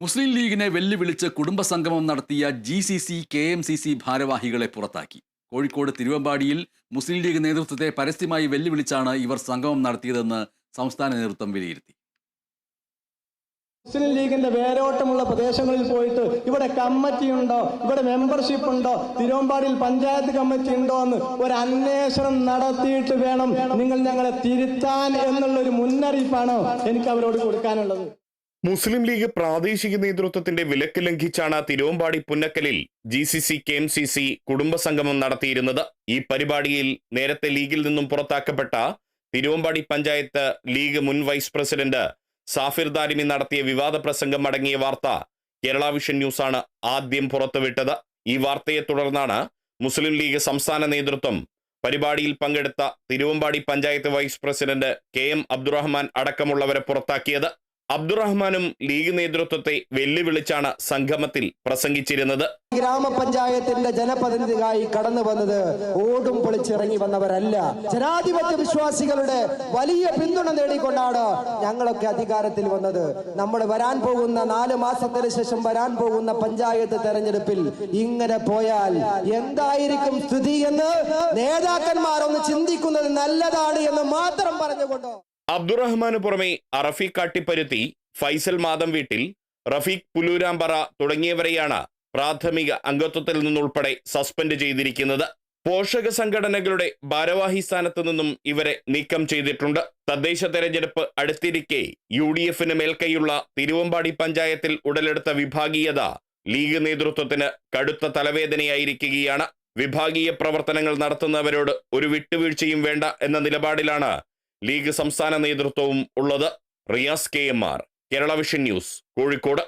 മുസ്ലിം ലീഗിനെ വെല്ലുവിളിച്ച് കുടുംബസംഗമം നടത്തിയ G C C K M C C ഭാരവാഹികളെ പുറത്താക്കി. കോഴിക്കോട് തിരുവമ്പാടിയിൽ മുസ്ലിം ലീഗ് നേതൃത്വത്തെ പരസ്യമായി വെല്ലുവിളിച്ചാണ് ഇവർ സംഗമം നടത്തിയതെന്ന് സംസ്ഥാന നേതൃത്വം വിലയിരുത്തി. മുസ്ലിം ലീഗിന്റെ വേരോട്ടമുള്ള പ്രദേശങ്ങളിൽ പോയിട്ട് ഇവിടെ കമ്മിറ്റി ഉണ്ടോ? ഇവിടെ മെമ്പർഷിപ്പ് ഉണ്ടോ? തിരുവമ്പാടിയിൽ പഞ്ചായത്ത് കമ്മിറ്റി ഉണ്ടോ എന്ന് ഒരു അന്വേഷണം നടത്തിയിട്ട് വേണം നിങ്ങൾ ഞങ്ങളെ തിരുത്താൻ എന്നുള്ള ഒരു മുന്നറിയിപ്പാണ് എനിക്ക് അവരോട് കൊടുക്കാനുള്ളത്. മുസ്ലിം ലീഗ് പ്രാദേശിക നേതൃത്വത്തിന്റെ വിലക്ക് ലംഘിച്ചാണ് Thiruvambady പുന്നക്കലിൽ G C C K M C C കുടുംബസംഗമം നടത്തിയിരുന്നത്. ഈ പരിപാടിയിൽ നേരത്തെ ലീഗിൽ നിന്നും പുറത്താക്കപ്പെട്ട തിരുവമ്പാടി പഞ്ചായത്ത് ലീഗ് മുൻ വൈസ് പ്രസിഡന്റ് സാഫിർ ദാരിമി നടത്തിയ വിവാദ പ്രസംഗം അടങ്ങിയ വാർത്ത കേരള വിഷൻ ന്യൂസാണ് ആദ്യം പുറത്തുവിട്ടത്. ഈ വാർത്തയെ തുടർന്നാണ് മുസ്ലിം ലീഗ് സംസ്ഥാന നേതൃത്വം പരിപാടിയിൽ പങ്കെടുത്ത Thiruvambady panchayat vice president K M Abdurahman അടക്കമുള്ളവരെ പുറത്താക്കിയത്. അബ്ദുറഹ്മാനും ലീഗ് നേതൃത്വത്തെ വെല്ലുവിളിച്ചാണ് സംഗമത്തിൽ പ്രസംഗിച്ചിരുന്നത്. ഗ്രാമപഞ്ചായത്തിന്റെ ജനപ്രതിനിധിയായി കടന്നു വന്നത് ഓടും പൊളിച്ചിറങ്ങി വന്നവരല്ല. ജനാധിപത്യ വിശ്വാസികളുടെ വലിയ പിന്തുണ നേടിക്കൊണ്ടാണ് ഞങ്ങളൊക്കെ അധികാരത്തിൽ വന്നത്. നമ്മൾ വരാൻ പോകുന്ന നാല് മാസത്തിന് ശേഷം വരാൻ പോകുന്ന പഞ്ചായത്ത് തെരഞ്ഞെടുപ്പിൽ ഇങ്ങനെ പോയാൽ എന്തായിരിക്കും സ്ഥിതി എന്ന് നേതാക്കന്മാർ ഒന്ന് ചിന്തിക്കുന്നത് നല്ലതാണ് എന്ന് മാത്രം പറഞ്ഞുകൊണ്ട്? അബ്ദുറഹ്മാന് പുറമെ അറഫീഖ് കാട്ടിപ്പരുത്തി ഫൈസൽ മാതം വീട്ടിൽ റഫീഖ് പുലൂരാമ്പറ തുടങ്ങിയവരെയാണ് പ്രാഥമിക അംഗത്വത്തിൽ നിന്നുൾപ്പെടെ സസ്പെൻഡ് ചെയ്തിരിക്കുന്നത്. പോഷക സംഘടനകളുടെ ഭാരവാഹി സ്ഥാനത്ത് നിന്നും ഇവരെ നീക്കം ചെയ്തിട്ടുണ്ട്. തദ്ദേശ തെരഞ്ഞെടുപ്പ് അടുത്തിരിക്കെ യു ഡി എഫിന് മേൽക്കൈയുള്ള തിരുവമ്പാടി പഞ്ചായത്തിൽ ഉടലെടുത്ത വിഭാഗീയത ലീഗ് നേതൃത്വത്തിന് കടുത്ത തലവേദനയായിരിക്കുകയാണ്. വിഭാഗീയ പ്രവർത്തനങ്ങൾ നടത്തുന്നവരോട് ഒരു വിട്ടുവീഴ്ചയും വേണ്ട എന്ന നിലപാടിലാണ് ലീഗ് സംസ്ഥാന നേതൃത്വവും ഉള്ളത് Riyas K M R. Kerala vision news Kozhikode.